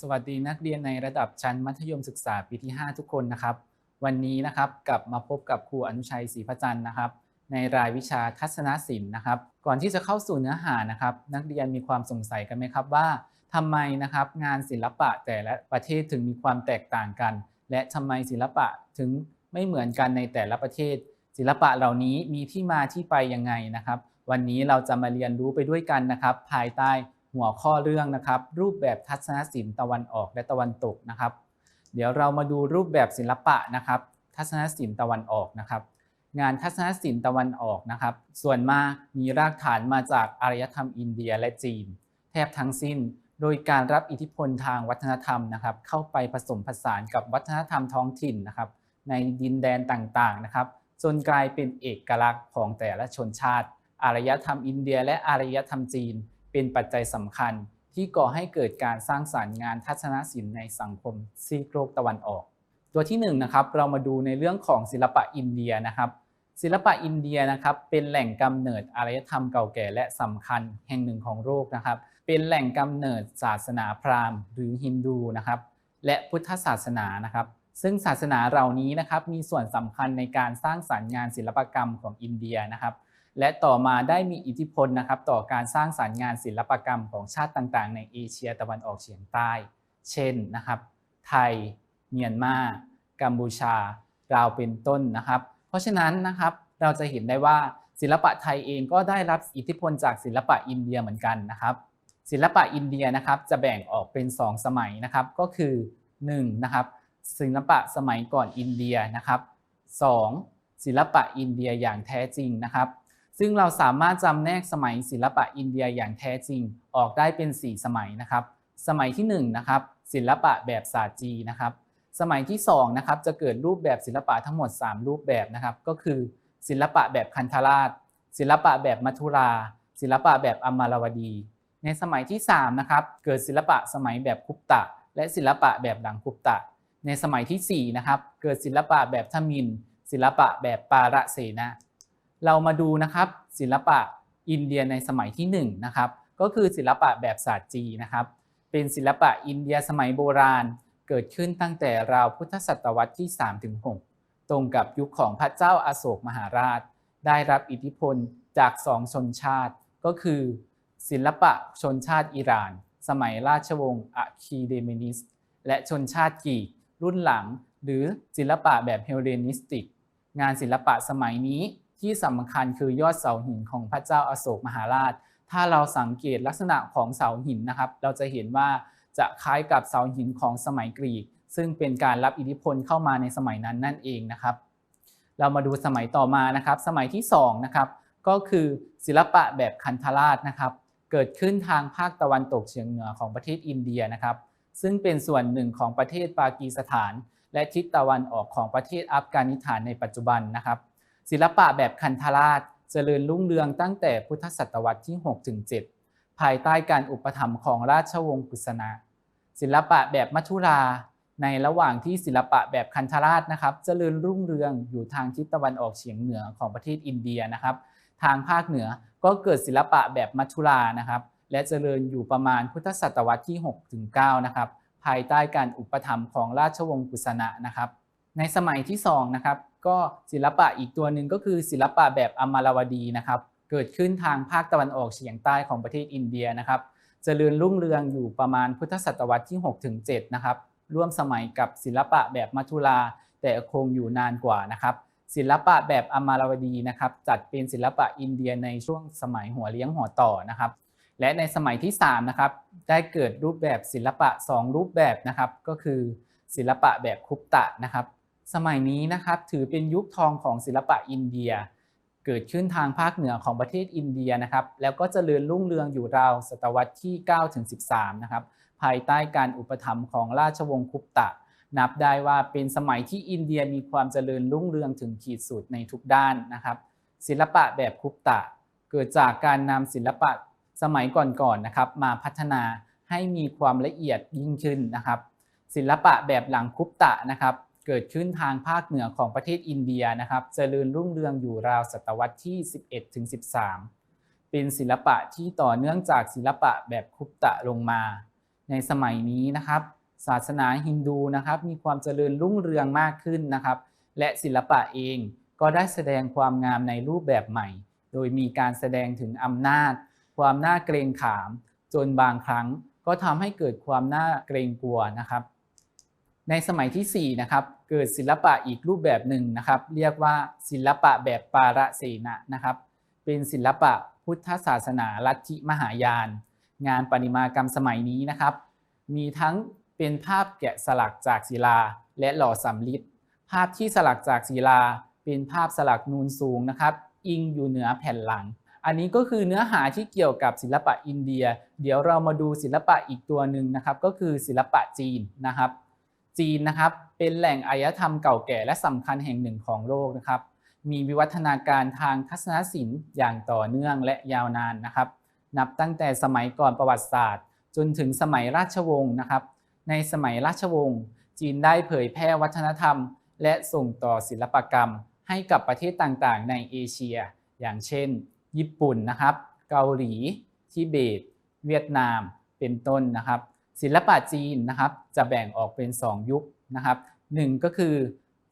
สวัสดีนักเรียนในระดับชั้นมัธยมศึกษาปีที่ 5 ทุกคนนะครับ วันนี้นะครับกลับมาพบกับครูอนุชัยศรีพจันทร์นะครับ ในรายวิชาทัศนศิลป์นะครับ ก่อนที่จะเข้าสู่เนื้อหานะครับ นักเรียนมีความสงสัยกันไหมครับว่าทำไมนะครับงานศิลปะแต่ละประเทศถึงมีความแตกต่างกัน และทำไมศิลปะถึงไม่เหมือนกันในแต่ละประเทศ ศิลปะเหล่านี้มีที่มาที่ไปยังไงนะครับ วันนี้เราจะมาเรียนรู้ไปด้วยกันนะครับ ภายใต้ หัวข้อเรื่องนะครับ รูปแบบทัศนศิลป์ตะวันออกและตะวันตกนะครับ เดี๋ยวเรามาดูรูปแบบศิลปะนะครับ ทัศนศิลป์ตะวันออกนะครับ งานทัศนศิลป์ตะวันออกนะครับ ส่วนมากมีรากฐานมาจากอารยธรรมอินเดียและจีน แทบทั้งสิ้น โดยการรับอิทธิพลทางวัฒนธรรมนะครับ เข้าไปผสมผสานกับวัฒนธรรมท้องถิ่นนะครับ ในดินแดนต่างๆนะครับจนกลายเป็นเอกลักษณ์ของแต่ละชนชาติ อารยธรรมอินเดียและอารยธรรมจีน เป็นปัจจัยสำคัญที่ก่อให้เกิดการสร้างสารรค์งานทัศนศิลป์ในสังคมซีกโลกตะวันออก ตัวที่1นงนะครับเรามาดูในเรื่องของศิลปะอินเดียนะครับ ศิลปะอินเดียนะครับเป็นแหล่งกำเนิดอารยธรรมเก่าแก่และสำคัญแห่งหนึ่งของโลกนะครับ เป็นแหล่งกำเนิดศาสนาพราหมณ์ หรือฮินดูนะครับและพุทธศาสนานะครับ ซึ่งศาสนาเหล่านี้นะครับมีส่วนสำคัญในการสร้างสรรค์งานศิลปกรรมของอินเดียนะครับ และต่อมาได้มีอิทธิพลนะครับต่อการสร้างสรรค์งานศิลปกรรมของชาติต่างๆ ในเอเชียตะวันออกเฉียงใต้ เช่นนะครับไทย เมียนมา กัมพูชาลาวเป็นต้นนะครับ เพราะฉะนั้นนะครับเราจะเห็นได้ว่าศิลปะไทยเองก็ได้รับอิทธิพลจากศิลปะอินเดียเหมือนกันนะครับ ศิลปะอินเดียนะครับจะแบ่งออกเป็น 2 สมัยนะครับก็คือ1นะครับศิลปะสมัยก่อนอินเดียนะครับ 2. ศิลปะอินเดียอย่างแท้จริงนะครับ ซึ่งเราสามารถจำแนกสมัยศิลปะอินเดียอย่างแท้จริงออกได้เป็น 4 สมัยนะครับ สมัยที่1นะครับศิลปะแบบศาสตร์จีนะครับ สมัยที่2นะครับจะเกิดรูปแบบศิลปะทั้งหมด 3 รูปแบบนะครับ ก็คือศิลปะแบบคันธราช ศิลปะแบบมัทุรา ศิลปะแบบอมารวดี ในสมัยที่3นะครับเกิดศิลปะสมัยแบบคุปตะ และศิลปะแบบหลังคุปตะ ในสมัยที่4นะครับเกิดศิลปะแบบทมิน ศิลปะแบบปาระเสนะ เรามาดูนะครับศิลปะอินเดียในสมัยที่1นะครับก็คือศิลปะแบบศาสตร์จีนะครับ เป็นศิลปะอินเดียสมัยโบราณ เกิดขึ้นตั้งแต่ราวพุทธศตวรรษที่ 3-6 ตรงกับยุคของพระเจ้าอาโศกมหาราช ได้รับอิทธิพลจากสองชนชาติ ก็คือ ศิลปะชนชาติอิหร่าน สมัยราชวงศ์อะคีเดเมนิส และชนชาติกรีกรุ่นหลัง หรือศิลปะแบบเฮเลนิสติก งานศิลปะสมัยนี้ ที่สำคัญคือยอดเสาหินของพระเจ้าอาโศกมหาราช ถ้าเราสังเกตลักษณะของเสาหินนะครับ เราจะเห็นว่าจะคล้ายกับเสาหินของสมัยกรีก ซึ่งเป็นการรับอิทธิพลเข้ามาในสมัยนั้นนั่นเองนะครับ เรามาดูสมัยต่อมานะครับ สมัยที่2นะครับก็คือศิลปะแบบคันธราชนะครับ เกิดขึ้นทางภาคตะวันตกเฉียงเหนือของประเทศอินเดียนะครับ ซึ่งเป็นส่วนหนึ่งของประเทศปากีสถาน และทิศตะวันออกของประเทศอัฟกานิสถานในปัจจุบันนะครับ ศิลปะแบบคันธราชเจริญรุ่งเรืองตั้งแต่พุทธศตวรรษที่6-7ภายใต้การอุปถัมภ์ของราชวงศ์กุษณะศิลปะแบบมัทุราในระหว่างที่ศิลปะแบบคันธราชนะครับเจริญรุ่งเรืองอยู่ทางทิศตะวันออกเฉียงเหนือของประเทศอินเดียนะครับ ทางภาคเหนือก็เกิดศิลปะแบบมัทุรานะครับ และเจริญอยู่ประมาณพุทธศตวรรษที่6-9นะครับ ภายใต้การอุปถัมภ์ของราชวงศ์กุษณะนะครับ ในสมัยที่2นะครับก็ศิลปะอีกตัวหนึ่งก็คือศิลปะแบบอมารวดีนะครับเกิดขึ้นทางภาคตะวันออกเฉียงใต้ของประเทศอินเดียนะครับเจริญรุ่งเรืองอยู่ประมาณพุทธศตวรรษที่6-7นะครับร่วมสมัยกับศิลปะแบบมัทุรา แต่คงอยู่นานกว่านะครับศิลปะแบบอมารวดีนะครับจัดเป็นศิลปะอินเดียในช่วงสมัยหัวเลี้ยงหัวต่อนะครับและในสมัยที่3นะครับได้เกิดรูปแบบศิลปะ 2 รูปแบบนะครับก็คือศิลปะแบบคุปตะนะครับ สมัยนี้นะครับถือเป็นยุคทองของศิลปะอินเดีย เกิดขึ้นทางภาคเหนือของประเทศอินเดียนะครับแล้วก็เจริญรุ่งเรืองอยู่ราวศตวรรษที่9ถึง13 นะครับภายใต้การอุปถัมภ์ของราชวงศ์คุปตะ นับได้ว่าเป็นสมัยที่อินเดียมีความเจริญรุ่งเรืองถึงขีดสุดในทุกด้านนะครับ ศิลปะแบบคุปตะ เกิดจากการนำศิลปะสมัยก่อนๆนะครับ มาพัฒนาให้มีความละเอียดยิ่งขึ้นนะครับ ศิลปะแบบหลังคุปตะนะครับ เกิดขึ้นทางภาคเหนือของประเทศอินเดียนะครับเจริญรุ่งเรืองอยู่ราวศตวรรษที่ 11ถึง13 เป็นศิลปะที่ต่อเนื่องจากศิลปะแบบคุปตะลงมา ในสมัยนี้นะครับ ศาสนาฮินดูนะครับมีความเจริญรุ่งเรืองมากขึ้นนะครับ และศิลปะเองก็ได้แสดงความงามในรูปแบบใหม่ โดยมีการแสดงถึงอำนาจ ความน่าเกรงขาม จนบางครั้งก็ทำให้เกิดความน่าเกรงกลัวนะครับ ในสมัยที่ 4 นะครับ เกิดศิลปะอีกรูปแบบหนึ่งนะครับ เรียกว่าศิลปะแบบปาระเสนะนะครับ เป็นศิลปะพุทธศาสนาลัทธิมหายาน งานประติมากรรมสมัยนี้นะครับ มีทั้งเป็นภาพแกะสลักจากศิลาและหล่อสำริดภาพที่สลักจากศิลา เป็นภาพสลักนูนสูงนะครับ อิงอยู่เหนือแผ่นหลัง อันนี้ก็คือเนื้อหาที่เกี่ยวกับศิลปะอินเดีย เดี๋ยวเรามาดูศิลปะอีกตัวหนึ่งนะครับ ก็คือศิลปะจีนนะครับ จีนนะครับ เป็นแหล่งอารยธรรมเก่าแก่และสำคัญแห่งหนึ่งของโลกนะครับ มีวิวัฒนาการทางทัศนศิลป์อย่างต่อเนื่องและยาวนานนะครับ นับตั้งแต่สมัยก่อนประวัติศาสตร์ จนถึงสมัยราชวงศ์นะครับ ในสมัยราชวงศ์จีนได้เผยแพร่วัฒนธรรม และส่งต่อศิลปกรรม ให้กับประเทศต่างๆ ในเอเชีย อย่างเช่น ญี่ปุ่นนะครับ เกาหลีทิเบต เวียดนาม เป็นต้นนะครับ ศิลปะจีนนะครับจะแบ่งออกเป็น 2 ยุคนะครับหนึ่งก็คือ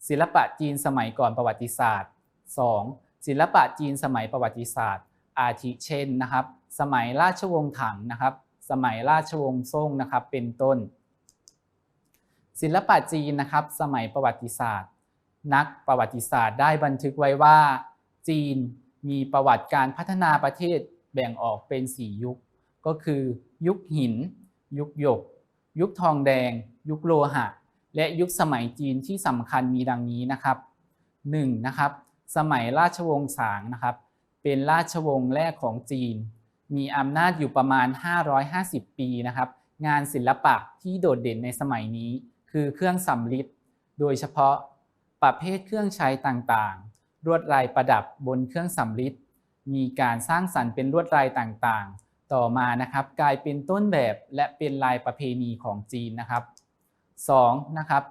ศิลปะจีนสมัยก่อนประวัติศาสตร์ 2. ศิลปะจีนสมัยประวัติศาสตร์ อาทิเช่นนะครับ สมัยราชวงศ์ถังนะครับ สมัยราชวงศ์ซ่งนะครับเป็นต้น ศิลปะจีนนะครับ สมัยประวัติศาสตร์ นักประวัติศาสตร์ได้บันทึกไว้ว่า จีนมีประวัติการพัฒนาประเทศแบ่งออกเป็น 4 ยุค ก็คือ ยุคหิน ยุคหยก ยุคทองแดง ยุคโลหะ และยุคสมัยจีนที่สำคัญมีดังนี้นะครับ 1. นะครับสมัยราชวงศ์สางนะครับเป็นราชวงศ์แรกของจีน มีอำนาจอยู่ประมาณ 550 ปีนะครับงานศิลปะที่โดดเด่นในสมัยนี้ คือเครื่องสำริดโดยเฉพาะประเภทเครื่องใช้ต่างๆ ลวดลายประดับบนเครื่องสำริดมีการสร้างสรรค์เป็นลวดลายต่างๆ ต่อมานะครับกลายเป็นต้นแบบและเป็นลายประเพณีของจีนนะครับ 2. นะครับ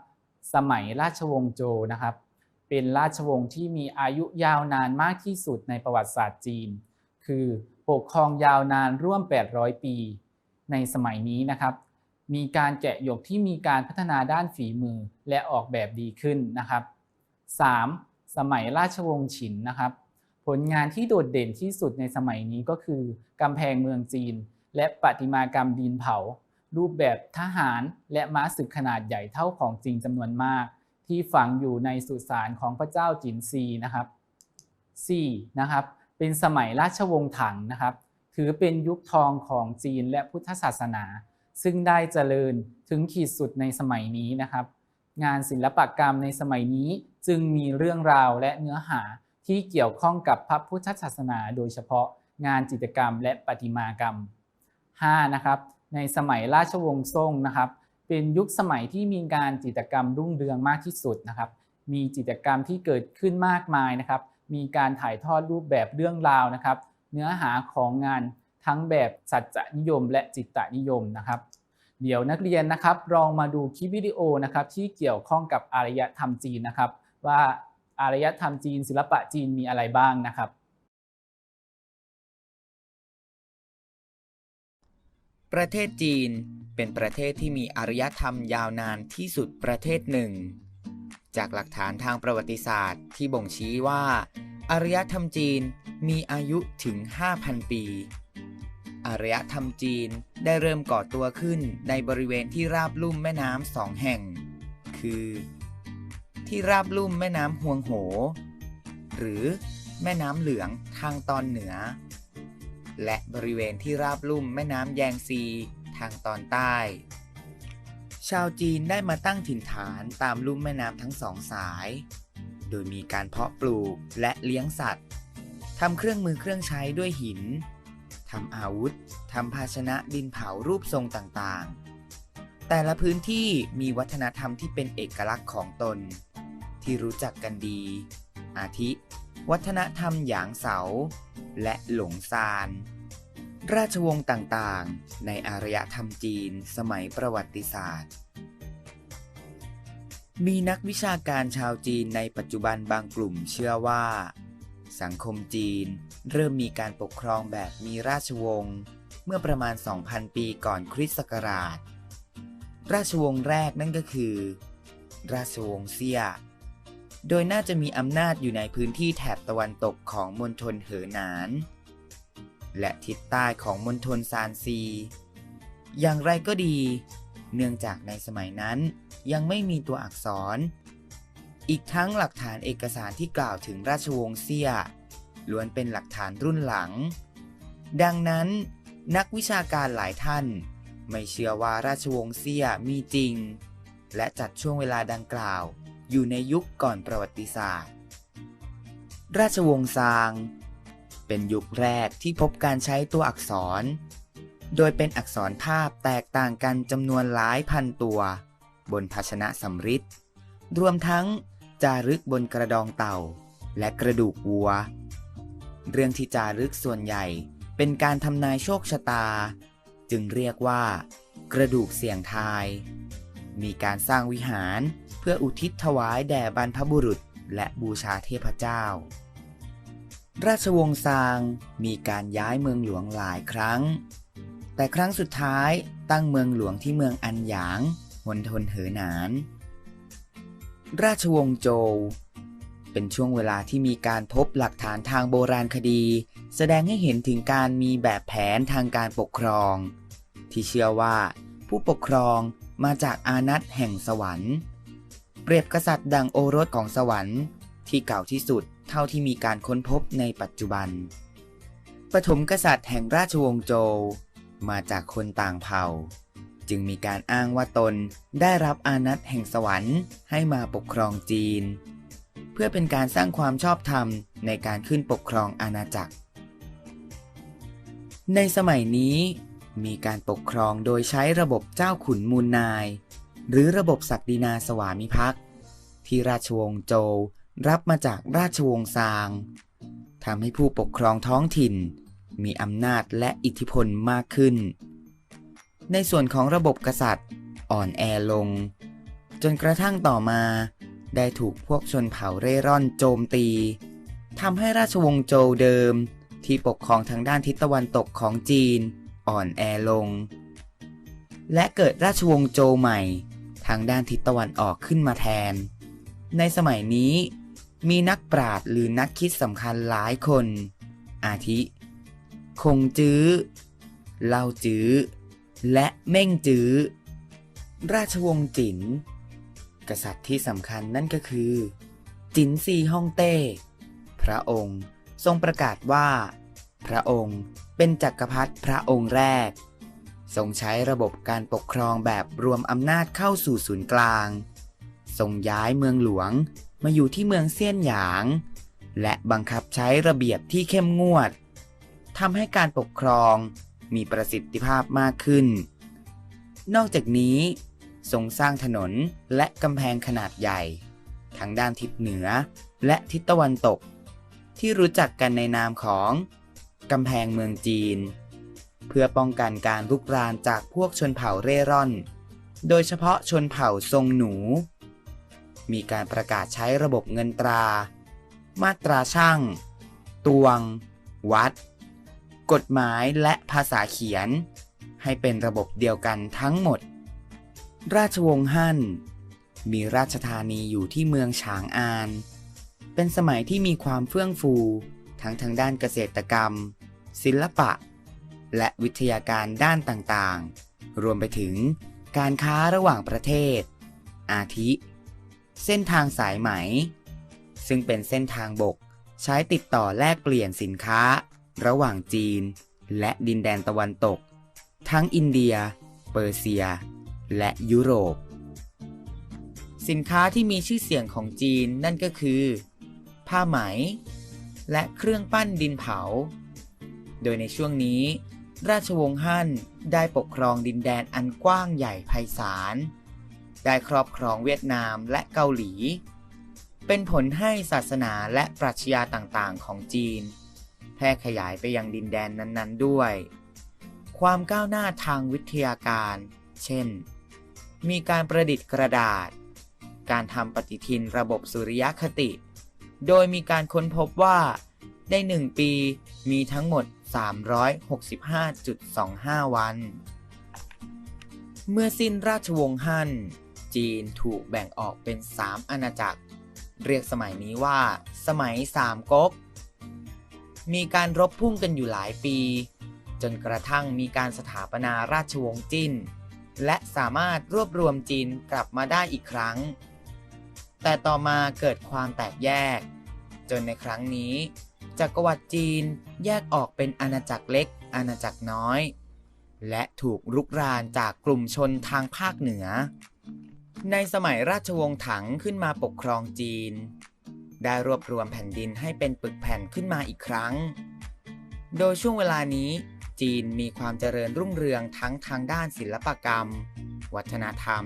สมัยราชวงศ์โจนะครับ เป็นราชวงศ์ที่มีอายุยาวนานมากที่สุดในประวัติศาสตร์จีน คือปกครองยาวนานร่วม 800 ปี ในสมัยนี้นะครับ มีการแกะหยกที่มีการพัฒนาด้านฝีมือและออกแบบดีขึ้นนะครับ 3. สมัยราชวงศ์ฉินนะครับ ผลงานที่โดดเด่นที่สุดในสมัยนี้ก็คือกำแพงเมืองจีน และประติมากรรมดินเผา รูปแบบทหารและม้าศึกขนาดใหญ่เท่าของจริงจำนวนมาก ที่ฝังอยู่ในสุสานของพระเจ้าจินซีนะครับ 4. นะครับเป็นสมัยราชวงศ์ถังนะครับ ถือเป็นยุคทองของจีนและพุทธศาสนา ซึ่งได้เจริญถึงขีดสุดในสมัยนี้นะครับ งานศิลปกรรมในสมัยนี้จึงมีเรื่องราวและเนื้อหา ที่เกี่ยวข้องกับพระพุทธศาสนา โดยเฉพาะงานจิตรกรรม และประติมากรรม 5. นะครับ ในสมัยราชวงศ์ซ่งนะครับ เป็นยุคสมัยที่มีการจิตรกรรมรุ่งเรืองมากที่สุดนะครับ มีจิตรกรรมที่เกิดขึ้นมากมายนะครับ มีการถ่ายทอดรูปแบบเรื่องราวนะครับ เนื้อหาของงานทั้งแบบสัจจนิยม และจิตตนิยมนะครับ เดี๋ยวนักเรียนนะครับลองมาดูคลิปวิดีโอนะครับที่เกี่ยวข้องกับอารยธรรมจีนนะครับ ว่า อารยธรรมจีน ศิลปะจีนมีอะไรบ้างนะครับ ประเทศจีนเป็นประเทศที่มีอารยธรรมยาวนานที่สุดประเทศหนึ่ง จากหลักฐานทางประวัติศาสตร์ที่บ่งชี้ว่า อารยธรรมจีนมีอายุถึง 5,000 ปี อารยธรรมจีนได้เริ่มก่อตัวขึ้นในบริเวณที่ราบลุ่มแม่น้ำสองแห่ง คือ ที่ราบลุ่มแม่น้ำฮวงโห หรือแม่น้ำเหลืองทางตอนเหนือ และบริเวณที่ราบลุ่มแม่น้ำแยงซีทางตอนใต้ ชาวจีนได้มาตั้งถิ่นฐานตามลุ่มแม่น้ำทั้งสองสาย โดยมีการเพาะปลูกและเลี้ยงสัตว์ทำเครื่องมือเครื่องใช้ด้วยหินทำอาวุธทำภาชนะดินเผารูปทรงต่างๆ แต่ละพื้นที่มีวัฒนธรรมที่เป็นเอกลักษณ์ของตน ที่รู้จักกันดี อาทิ วัฒนธรรมหยางเสา และหลงซาน ราชวงศ์ต่างๆ ในอารยธรรมจีนสมัยประวัติศาสตร์ มีนักวิชาการชาวจีนในปัจจุบันบางกลุ่มเชื่อว่า สังคมจีนเริ่มมีการปกครองแบบมีราชวงศ์เมื่อประมาณ 2,000 ปีก่อนคริสต์ศักราช ราชวงศ์แรกนั่นก็คือ ราชวงศ์เซีย โดยน่าจะมีอำนาจอยู่ในพื้นที่แถบตะวันตกของมณฑลเหอหนาน และทิศใต้ของมณฑลซานซี อย่างไรก็ดี เนื่องจากในสมัยนั้นยังไม่มีตัวอักษร อีกทั้งหลักฐานเอกสารที่กล่าวถึงราชวงศ์เซียล้วนเป็นหลักฐานรุ่นหลัง ดังนั้นนักวิชาการหลายท่าน ไม่เชื่อว่าราชวงศ์เซียมีจริง และจัดช่วงเวลาดังกล่าว อยู่ในยุคก่อนประวัติศาสตร์ ราชวงศ์ซาง เป็นยุคแรกที่พบการใช้ตัวอักษร โดยเป็นอักษรภาพแตกต่างกันจำนวนหลายพันตัว บนภาชนะสำริดรวมทั้งจารึกบนกระดองเต่า และกระดูกวัว เรื่องที่จารึกส่วนใหญ่เป็นการทำนายโชคชะตา จึงเรียกว่า กระดูกเสี่ยงทาย มีการสร้างวิหาร พื่ออุทิศถวายแด่บรรพบุรุษ และบูชาเทพเจ้า ราชวงศ์ซางมีการย้ายเมืองหลวงหลายครั้ง แต่ครั้งสุดท้ายตั้งเมืองหลวงที่เมืองอันหยางมณฑลเหอหนาน ราชวงศ์โจวเป็นช่วงเวลาที่มีการพบหลักฐานทางโบราณคดี แสดงให้เห็นถึงการมีแบบแผนทางการปกครอง ที่เชื่อว่าผู้ปกครองมาจากอานัตแห่งสวรรค์ เปรียบกษัตริย์ดังโอรสของสวรรค์ที่เก่าที่สุดเท่าที่มีการค้นพบในปัจจุบัน ปฐมกษัตริย์แห่งราชวงศ์โจวมาจากคนต่างเผ่า จึงมีการอ้างว่าตนได้รับอานัตแห่งสวรรค์ให้มาปกครองจีน เพื่อเป็นการสร้างความชอบธรรมในการขึ้นปกครองอาณาจักร ในสมัยนี้มีการปกครองโดยใช้ระบบเจ้าขุนมูลนาย หรือระบบศักดินาสวามิภักดิ์ที่ราชวงศ์โจวรับมาจากราชวงศ์ซางทำให้ผู้ปกครองท้องถิ่น มีอำนาจและอิทธิพลมากขึ้น ในส่วนของระบบกษัตริย์อ่อนแอลง จนกระทั่งต่อมาได้ถูกพวกชนเผ่าเร่ร่อนโจมตีทำให้ราชวงศ์โจวเดิม ที่ปกครองทางด้านทิศตะวันตกของจีน อ่อนแอลง และเกิดราชวงศ์โจวใหม่ ทางด้านทิศตะวันออกขึ้นมาแทน ในสมัยนี้ มีนักปราชญ์หรือนักคิดสำคัญหลายคน อาทิ คงจื้อ เล่าจื้อ และเม่งจื้อ ราชวงศ์จิน กษัตริย์ที่สำคัญนั่นก็คือ จินซีฮ่องเต้ พระองค์ทรงประกาศว่า พระองค์เป็นจักรพรรดิพระองค์แรก ทรงใช้ระบบการปกครองแบบรวมอำนาจเข้าสู่ศูนย์กลาง ทรงย้ายเมืองหลวงมาอยู่ที่เมืองเซียนหยาง และบังคับใช้ระเบียบที่เข้มงวดทำให้การปกครองมีประสิทธิภาพมากขึ้น นอกจากนี้ ทรงสร้างถนนและกำแพงขนาดใหญ่ทั้งด้านทิศเหนือและทิศตะวันตก ที่รู้จักกันในนามของกำแพงเมืองจีน เพื่อป้องกันการลุกรานจากพวกชนเผ่าเร่ร่อน โดยเฉพาะชนเผ่าทรงหนู มีการประกาศใช้ระบบเงินตรา มาตราช่าง ตวง วัด กฎหมายและภาษาเขียน ให้เป็นระบบเดียวกันทั้งหมด ราชวงศ์ฮั่น มีราชธานีอยู่ที่เมืองฉางอาน เป็นสมัยที่มีความเฟื่องฟู ทั้งทางด้านเกษตรกรรม ศิลปะ และวิทยาการด้านต่างๆ รวมไปถึงการค้าระหว่างประเทศ อาทิ เส้นทางสายไหม ซึ่งเป็นเส้นทางบกใช้ติดต่อแลกเปลี่ยนสินค้า ระหว่างจีน และดินแดนตะวันตก ทั้งอินเดีย เปอร์เซีย และยุโรป สินค้าที่มีชื่อเสียงของจีนนั่นก็คือ ผ้าไหม และเครื่องปั้นดินเผา โดยในช่วงนี้ ราชวงศ์ฮั่นได้ปกครองดินแดนอันกว้างใหญ่ไพศาล ได้ครอบครองเวียดนามและเกาหลี เป็นผลให้ศาสนาและปรัชญาต่างๆ ของจีน แพร่ขยายไปยังดินแดนนั้นๆด้วย ความก้าวหน้าทางวิทยาการ เช่น มีการประดิษฐ์กระดาษ การทำปฏิทินระบบสุริยคติ โดยมีการค้นพบว่า ในหนึ่งปีมีทั้งหมด 365.25 วัน เมื่อสิ้นราชวงศ์ฮั่น จีนถูกแบ่งออกเป็น 3 อาณาจักร เรียกสมัยนี้ว่า สมัยสามก๊ก มีการรบพุ่งกันอยู่หลายปี จนกระทั่งมีการสถาปนาราชวงศ์จิ้น และสามารถรวบรวมจีนกลับมาได้อีกครั้ง แต่ต่อมาเกิดความแตกแยก จนในครั้งนี้ จักรวรรดิจีนแยกออกเป็นอาณาจักรเล็ก อาณาจักรน้อย และถูกรุกรานจากกลุ่มชนทางภาคเหนือ ในสมัยราชวงศ์ถังขึ้นมาปกครองจีน ได้รวบรวมแผ่นดินให้เป็นปึกแผ่นขึ้นมาอีกครั้ง โดยช่วงเวลานี้จีนมีความเจริญรุ่งเรืองทั้งทางด้านศิลปกรรม วัฒนธรรม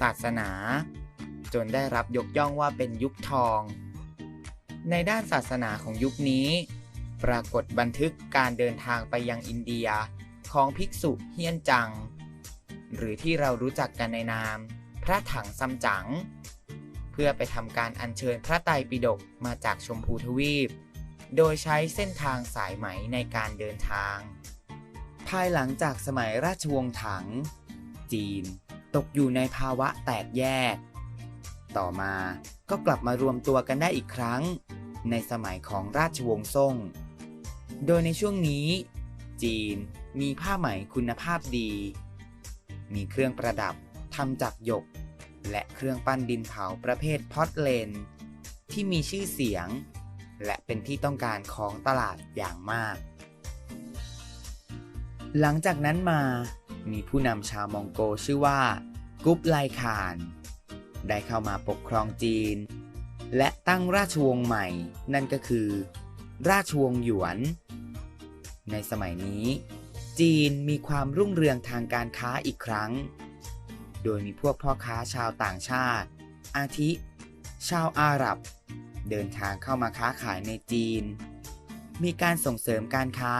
ศาสนา จนได้รับยกย่องว่าเป็นยุคทอง ในด้านศาสนาของยุคนี้ ปรากฏบันทึกการเดินทางไปยังอินเดียของภิกษุเฮียนจัง หรือที่เรารู้จักกันในนาม พระถังซัมจั๋งเพื่อไปทำการอัญเชิญพระไตรปิฎกมาจากชมพูทวีป โดยใช้เส้นทางสายไหมในการเดินทาง ภายหลังจากสมัยราชวงศ์ถัง จีน ตกอยู่ในภาวะแตกแยก ต่อมาก็กลับมารวมตัวกันได้อีกครั้ง ในสมัยของราชวงศ์ซ่ง โดยในช่วงนี้ จีนมีผ้าไหมคุณภาพดี มีเครื่องประดับทำจากหยก และเครื่องปั้นดินเผาประเภทพอตเลน ที่มีชื่อเสียง และเป็นที่ต้องการของตลาดอย่างมาก หลังจากนั้นมามีผู้นำชาวมองโกชื่อว่ากุบไลคาน ได้เข้ามาปกครองจีน และตั้งราชวงศ์ใหม่ นั่นก็คือ ราชวงศ์หยวน ในสมัยนี้ จีนมีความรุ่งเรืองทางการค้าอีกครั้ง โดยมีพวกพ่อค้าชาวต่างชาติ อาทิ ชาวอาหรับ เดินทางเข้ามาค้าขายในจีน มีการส่งเสริมการค้า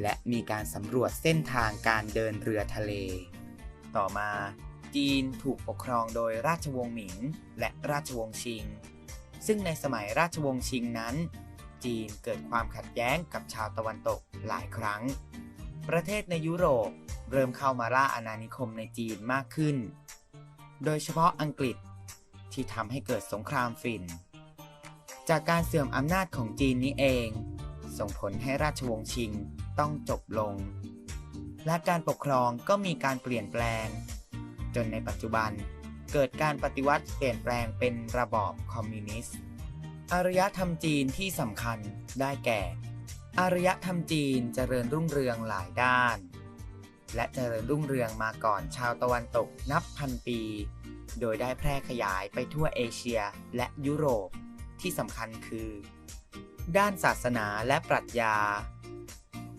และมีการสำรวจเส้นทางการเดินเรือทะเล ต่อมา จีนถูกปกครองโดยราชวงศ์หมิง และราชวงศ์ชิง ซึ่งในสมัยราชวงศ์ชิงนั้น จีนเกิดความขัดแย้งกับชาวตะวันตกหลายครั้ง ประเทศในยุโรปเริ่มเข้ามาล่าอาณานิคมในจีนมากขึ้น โดยเฉพาะอังกฤษที่ทำให้เกิดสงครามฝิ่น จากการเสื่อมอำนาจของจีนนี้เอง ส่งผลให้ราชวงศ์ชิงต้องจบลง และการปกครองก็มีการเปลี่ยนแปลง จนในปัจจุบัน เกิดการปฏิวัติเปลี่ยนแปลงเป็นระบอบคอมมิวนิสต์อารยธรรมจีนที่สำคัญได้แก่ อารยธรรมจีนเจริญรุ่งเรืองหลายด้าน และเจริญรุ่งเรืองมาก่อนชาวตะวันตกนับพันปี โดยได้แพร่ขยายไปทั่วเอเชียและยุโรปที่สำคัญคือ ด้านศาสนาและปรัชญา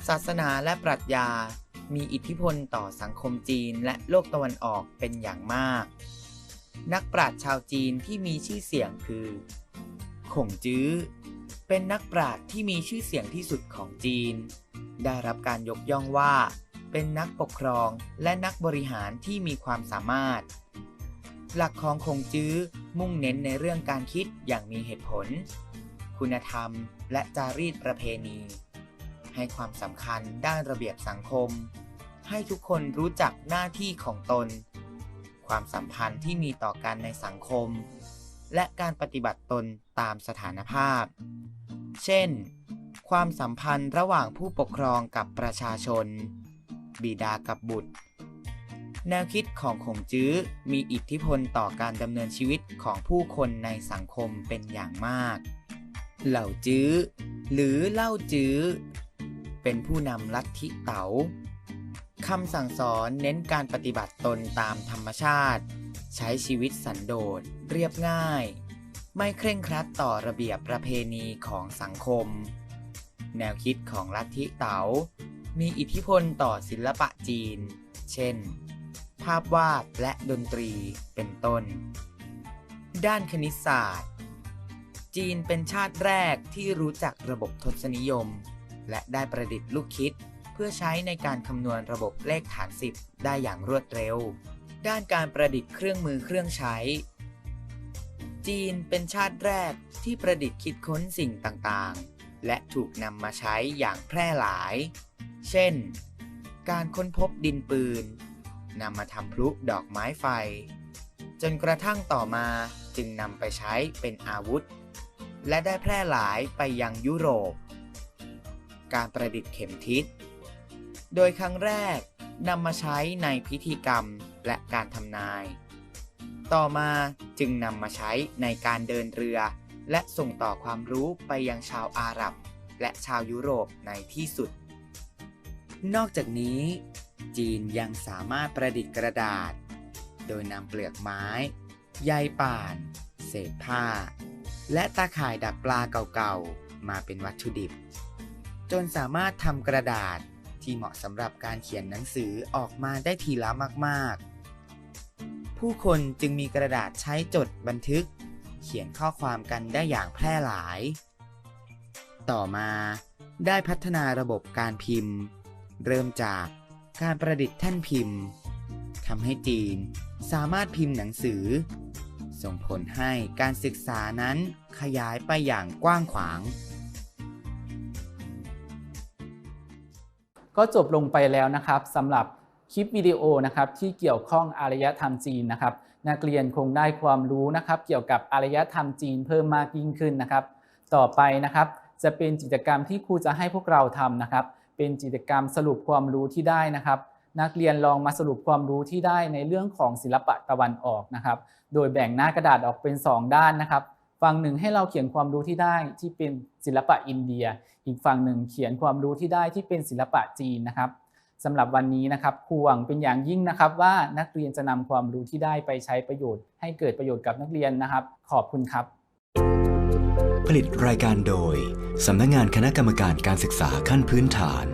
ศาสนาและปรัชญา มีอิทธิพลต่อสังคมจีนและโลกตะวันออกเป็นอย่างมาก นักปราชญ์ชาวจีนที่มีชื่อเสียงคือขงจื้อ เป็นนักปราชญ์ที่มีชื่อเสียงที่สุดของจีน ได้รับการยกย่องว่า เป็นนักปกครองและนักบริหารที่มีความสามารถ หลักของคงจื้อมุ่งเน้นในเรื่องการคิดอย่างมีเหตุผล คุณธรรมและจารีตประเพณี ให้ความสำคัญด้านระเบียบสังคม ให้ทุกคนรู้จักหน้าที่ของตน ความสัมพันธ์ที่มีต่อกันในสังคม และการปฏิบัติตนตามสถานภาพ เช่น ความสัมพันธ์ระหว่างผู้ปกครองกับประชาชน บิดากับบุตร แนวคิดของขงจื้อมีอิทธิพลต่อการดำเนินชีวิตของผู้คนในสังคมเป็นอย่างมาก เหล่าจื้อหรือเล่าจื้อ เป็นผู้นำลัทธิเต๋าคำสั่งสอนเน้นการปฏิบัติตนตามธรรมชาติ ใช้ชีวิตสันโดษเรียบง่าย ไม่เคร่งครัดต่อระเบียบประเพณีของสังคม แนวคิดของลัทธิเต๋ามีอิทธิพลต่อศิลปะจีน เช่น ภาพวาดและดนตรีเป็นต้น ด้านคณิตศาสตร์ จีนเป็นชาติแรกที่รู้จักระบบทศนิยม และได้ประดิษฐ์ลูกคิด เพื่อใช้ในการคำนวณระบบเลขฐาน 10 ได้อย่างรวดเร็ว ด้านการประดิษฐ์เครื่องมือเครื่องใช้ จีนเป็นชาติแรกที่ประดิษฐ์คิดค้นสิ่งต่างๆ และถูกนำมาใช้อย่างแพร่หลาย เช่น การค้นพบดินปืนนำมาทำพลุดอกไม้ไฟ จนกระทั่งต่อมาจึงนำไปใช้เป็นอาวุธ และได้แพร่หลายไปยังยุโรป การประดิษฐ์เข็มทิศ โดยครั้งแรกนำมาใช้ในพิธีกรรมและการทำนาย ต่อมาจึงนำมาใช้ในการเดินเรือ และส่งต่อความรู้ไปยังชาวอาหรับ และชาวยุโรปในที่สุด นอกจากนี้ จีนยังสามารถประดิษฐ์กระดาษ โดยนำเปลือกไม้ใยป่าน เศษผ้า และตาข่ายดักปลาเก่าๆ มาเป็นวัตถุดิบ จนสามารถทำกระดาษที่เหมาะสำหรับการเขียนหนังสือออกมาได้ทีละมากๆ ผู้คนจึงมีกระดาษใช้จดบันทึก เขียนข้อความกันได้อย่างแพร่หลาย ต่อมาได้พัฒนาระบบการพิมพ์ เริ่มจากการประดิษฐ์แท่นพิมพ์ทำให้จีนสามารถพิมพ์หนังสือ ส่งผลให้การศึกษานั้นขยายไปอย่างกว้างขวาง ก็จบลงไปแล้วนะครับสำหรับคลิปวิดีโอนะครับที่เกี่ยวข้องอารยธรรมจีนนะครับนักเรียนคงได้ความรู้นะครับ เกี่ยวกับอารยธรรมจีนเพิ่มมากยิ่งขึ้นนะครับ ต่อไปนะครับ จะเป็นกิจกรรมที่ครูจะให้พวกเราทำนะครับ เป็นกิจกรรมสรุปความรู้ที่ได้นะครับ นักเรียนลองมาสรุปความรู้ที่ได้ในเรื่องของศิลปะตะวันออกนะครับ โดยแบ่งหน้ากระดาษออกเป็น 2 ด้านนะครับ ฝั่งหนึ่งให้เราเขียนความรู้ที่ได้ที่เป็นศิลปะอินเดีย อีกฝั่งหนึ่งเขียนความรู้ที่ได้ที่เป็นศิลปะจีนนะครับสำหรับวันนี้นะครับครูหวังเป็นอย่างยิ่งนะครับ ว่านักเรียนจะนำความรู้ที่ได้ไปใช้ประโยชน์ ให้เกิดประโยชน์กับนักเรียนนะครับ ขอบคุณครับ ผลิตรายการโดยสำนักงานคณะกรรมการการศึกษาขั้นพื้นฐาน